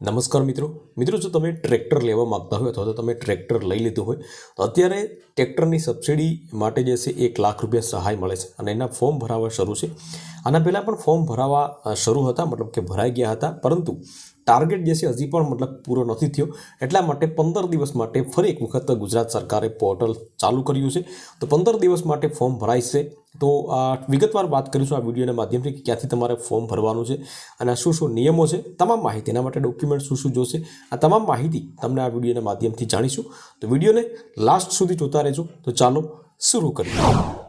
નમસ્કાર મિત્રો. મિત્રો, જો તમે ટ્રેક્ટર લેવા માગતા હોય અથવા તો તમે ટ્રેક્ટર લઈ લીધું હોય, તો અત્યારે ટ્રેક્ટરની સબસિડી માટે જે છે એક લાખ રૂપિયા સહાય મળે છે અને એના ફોર્મ ભરાવા શરૂ છે. આના પહેલાં પણ ફોર્મ ભરાવા શરૂ હતા, મતલબ કે ભરાઈ ગયા હતા. પરંતુ ટાર્ગેટ જે છે હજી પણ મતલબ પૂરો નથી થયો. એટલા માટે પંદર દિવસ માટે ફરી એક વખત ગુજરાત સરકારે પોર્ટલ ચાલુ કર્યું છે. તો પંદર દિવસ માટે ફોર્મ ભરાય છે. તો આ વિગતવાર વાત કરીશું આ વિડીયોના માધ્યમથી કે ક્યાંથી તમારે ફોર્મ ભરવાનું છે અને શું શું નિયમો છે. તમામ માહિતી એના માટે ડોક્યુમેન્ટ શું શું જોશે. આ તમામ માહિતી તમને આ વિડીયોના માધ્યમથી જાણીશું. તો વિડીયોને લાસ્ટ સુધી જોતા રહેજો. તો ચાલો શરૂ કરીએ.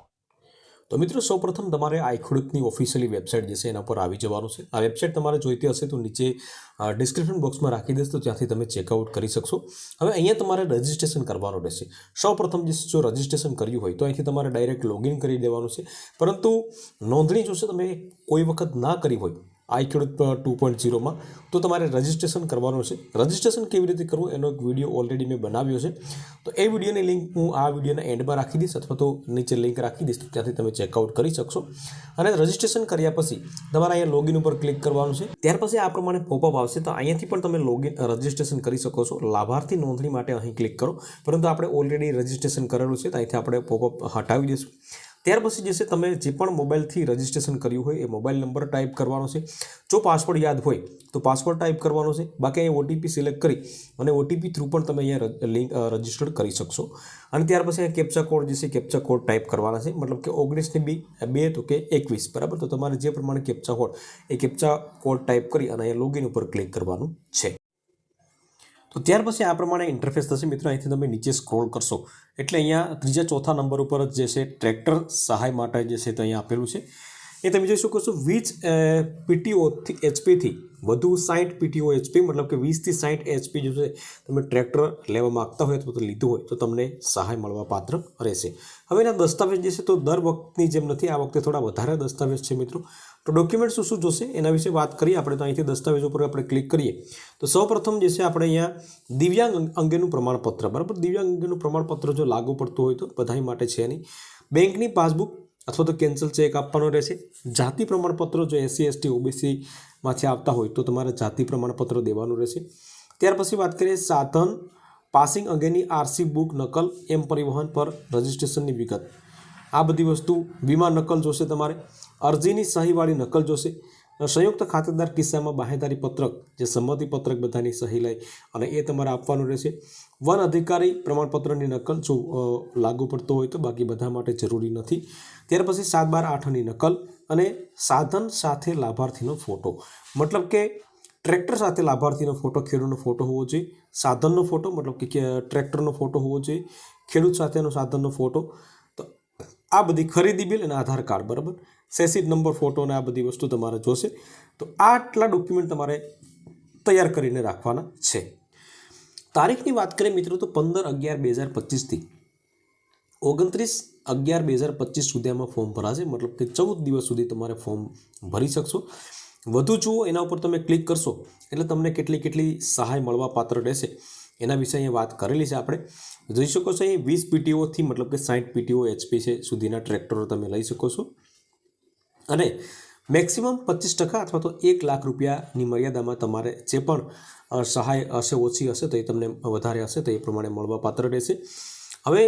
તો મિત્રો, સૌપ્રથમ તમારે આઈખુડકની ઓફિશિયલી વેબસાઇટ જે છે એના પર આવી જવાનું છે. આ વેબસાઇટ તમારે જોઈતી હશે તો નીચે ડિસ્ક્રિપ્શન બોક્સમાં રાખી દઈશ તો ત્યાંથી તમે ચેકઆઉટ કરી શકશો. હવે અહીંયા તમારે રજિસ્ટ્રેશન કરવાનું રહેશે. સૌપ્રથમ જે જો રજિસ્ટ્રેશન કર્યું હોય તો અહીંથી તમારે ડાયરેક્ટ લોગિન કરી દેવાનું છે. પરંતુ નોંધણી જોશે તમે કોઈ વખત ના કરી હોય આઈ ખેડૂત ટુ પોઈન્ટ ઝીરોમાં તો તમારે રજિસ્ટ્રેશન કરવાનું છે. રજિસ્ટ્રેશન કેવી રીતે કરવું? એનો એક વીડિયો ઓલરેડી મેં બનાવ્યો છે. તો એ વિડીયોની લિંક હું આ વિડીયોના એન્ડમાં રાખી દઈશ અથવા તો નીચે લિંક રાખી દઈશ, તો ત્યાંથી તમે ચેકઆઉટ કરી શકશો. અને રજિસ્ટ્રેશન કર્યા પછી તમારે અહીંયા લોગિન ઉપર ક્લિક કરવાનું છે. ત્યાર પછી આ પ્રમાણે પોપઅપ આવશે. તો અહીંયાથી પણ તમે લોગિન રજિસ્ટ્રેશન કરી શકો છો. લાભાર્થી નોંધણી માટે અહીં ક્લિક કરો. પરંતુ આપણે ઓલરેડી રજિસ્ટ્રેશન કરેલું છે, તો અહીંથી આપણે પોપઅપ હટાવી દઈશું. ત્યાર પછી જે છે તમે જે પણ મોબાઈલથી રજિસ્ટ્રેશન કર્યું હોય એ મોબાઈલ નંબર ટાઈપ કરવાનો છે. જો પાસવર્ડ યાદ હોય તો પાસવર્ડ ટાઈપ કરવાનો છે. બાકી અહીંયા ઓટીપી સિલેક્ટ કરી અને ઓટીપી થ્રુ પણ તમે અહીંયા લિંક રજિસ્ટર્ડ કરી શકશો. અને ત્યાર પછી અહીંયા કેપ્ચા કોડ જે છે કેપ્ચા કોડ ટાઈપ કરવાના છે. મતલબ કે ઓગણીસની બી, બે તો કે એકવીસ, બરાબર? તો તમારે જે પ્રમાણે કેપ્ચા કોડ એ કેપ્ચા કોડ ટાઈપ કરી અને અહીંયા લોગિન ઉપર ક્લિક કરવાનું છે. તો ત્યાર પછી આ પ્રમાણે ઇન્ટરફેસ થશે. મિત્રો, અહીંથી તમે નીચે સ્ક્રોલ કરશો. એટલે અહીંયા ત્રીજા ચોથા નંબર ઉપર જ જે છે ટ્રેક્ટર સહાય માટે જે છે તો અહીંયા આપેલું છે. એ તમે જોઈ શકો છો વીજ પીટીઓથી એચપીથી વધુ સાઠ પીટીઓ એચપી મતલબ કે વીસથી સાઠ એચપી જો તમે ટ્રેક્ટર લેવા માગતા હોય અથવા લીધું હોય, તો તમને સહાય મળવા પાત્ર રહેશે. હવે એના દસ્તાવેજ જે છે, તો દર વખતની જેમ નથી, આ વખતે થોડા વધારે દસ્તાવેજ છે મિત્રો. તો ડોક્યુમેન્ટ શું શું જોશે, એના વિશે વાત કરીએ આપણે, તો અહીંથી દસ્તાવેજ ઉપર આપણે ક્લિક કરીએ. તો સૌપ્રથમ જે છે, આપણે અહીંયા દિવ્યાંગ અંગેનું પ્રમાણપત્ર, બરાબર? દિવ્યાંગ અંગેનું પ્રમાણપત્ર જો લાગુ પડતું હોય તો બધા માટે છે નહીં. બેંકની પાસબુક અથવા તો કેન્સલ ચેક આપવાનો રહેશે. જાતિ પ્રમાણપત્રો જો એસસી, એસટી ઓબીસીમાંથી આવતા હોય તો તમારે જાતિ પ્રમાણપત્ર દેવાનું રહેશે. ત્યાર પછી વાત કરીએ સાધન પાસિંગ અંગેની આરસી બુક નકલ એમ પરિવહન પર રજિસ્ટ્રેશનની વિગત. આ બધી વસ્તુ વીમા નકલ જોશે તમારે. અરજીની સહીવાળી નકલ જોશે. સંયુક્ત ખાતેદાર કિસ્સામાં બાહેદારી પત્રક, જે સંમતિ પત્રક બધાની સહી લઈ અને એ તમારે આપવાનું રહેશે. વન અધિકારી પ્રમાણપત્રની નકલ જો લાગુ પડતો હોય તો બાકી બધા માટે જરૂરી નથી. ત્યાર પછી સાત બાર આઠની નકલ અને સાધન સાથે લાભાર્થીનો ફોટો. મતલબ કે ટ્રેક્ટર સાથે લાભાર્થીનો ફોટો, ખેડૂતનો ફોટો હોવો જોઈએ. સાધનનો ફોટો, મતલબ કે કે ટ્રેક્ટરનો ફોટો હોવો જોઈએ. ખેડૂત સાથેનો સાધનનો ફોટો. તો આ બધી ખરીદી બિલ અને આધાર કાર્ડ, બરાબર? સેસિડ નંબર ફોટો અને આ બધી વસ્તુ તમારે જોશે. તો આટલા ડોક્યુમેન્ટ તમારે તૈયાર કરીને રાખવાના છે. તારીખની વાત કરીએ મિત્રો તો પંદર અગિયાર બે હજાર પચીસથી. ઓગણત્રીસ અગિયાર બે હજાર પચીસ સુધી આમાં ફોર્મ ભરાશે. મતલબ કે ચૌદ દિવસ સુધી તમારે ફોર્મ ભરી શકશો. વધુ જુઓ, એના ઉપર તમે ક્લિક કરશો, એટલે તમને કેટલી કેટલી સહાય મળવા પાત્ર રહેશે. એના વિશે અહીંયા વાત કરેલી છે આપણે. જોઈ શકો છો અહીં વીસ પીટીઓથી મતલબ કે સાઠ પીટીઓ એચપી છે સુધીના ટ્રેક્ટરો તમે લઈ શકો છો. અને મેક્સિમમ પચીસ ટકા અથવા તો એક લાખ રૂપિયાની મર્યાદામાં તમારે જે પણ સહાય હશે, ઓછી હશે, તો એ તમને વધારે હશે, તો એ પ્રમાણે મળવા પાત્ર રહેશે. હવે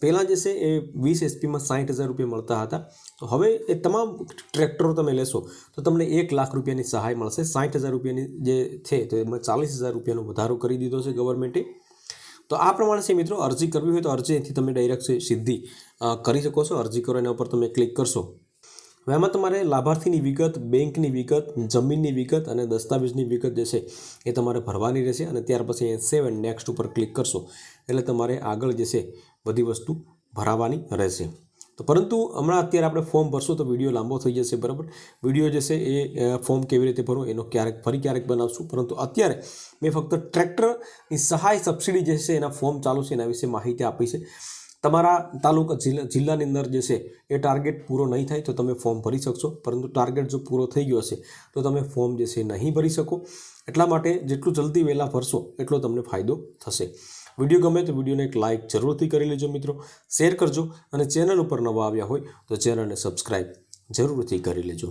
પહેલાં જે છે એ વીસ એસપીમાં સાઠ હજાર રૂપિયા મળતા હતા. તો હવે એ તમામ ટ્રેક્ટરો તમે લેશો, તો તમને એક લાખ રૂપિયાની સહાય મળશે. સાઠ હજાર રૂપિયાની જે છે, તો એમાં ચાલીસ હજાર રૂપિયાનો વધારો કરી દીધો છે ગવર્મેન્ટે. તો આ પ્રમાણે છે મિત્રો, અરજી કરવી હોય તો અરજી અહીંથી તમે ડાયરેક્ટ સીધી કરી શકો છો. અરજી કરો, એના ઉપર તમે ક્લિક કરશો. આમાં તમારે લાભાર્થીની વિગત, બેંકની વિગત, જમીનની વિગત અને દસ્તાવેજની વિગત જે છે એ તમારે ભરવાની રહેશે અને ત્યાર પછી સેવ એન્ડ નેક્સ્ટ ઉપર ક્લિક કરશો એટલે તમારે આગળ જે છે બધી વસ્તુ ભરાવાની રહેશે. તો પરંતુ હમણાં અત્યારે આપણે ફોર્મ ભરશું તો વીડિયો લાંબો થઈ જશે, બરાબર? વીડિયો જે છે એ ફોર્મ કેવી રીતે ભરો એનો ક્યારેક ફરી ક્યારેક બનાવશું. પરંતુ અત્યારે મેં ફક્ત ટ્રેક્ટરની સહાય સબસિડી જે છે એના ફોર્મ ચાલુ છે એના વિશે માહિતી આપી છે. તમારા તાલુકા જિલ્લા જિલ્લાની અંદર જે છે, એ ટાર્ગેટ પૂરો નહીં થાય તો તમે ફોર્મ ભરી શકશો. પરંતુ ટાર્ગેટ જો પૂરો થઈ ગયો હશે, તો તમે ફોર્મ જે છે નહીં ભરી શકો. એટલા માટે જેટલું જલ્દી વહેલા ભરશો, એટલો તમને ફાયદો થશે. વીડિયો ગમે તો વિડીયોને એક લાઇક જરૂરથી કરી લેજો મિત્રો. શેર કરજો અને ચેનલ ઉપર નવા આવ્યા હોય તો ચેનલને સબસ્ક્રાઈબ જરૂરથી કરી લેજો.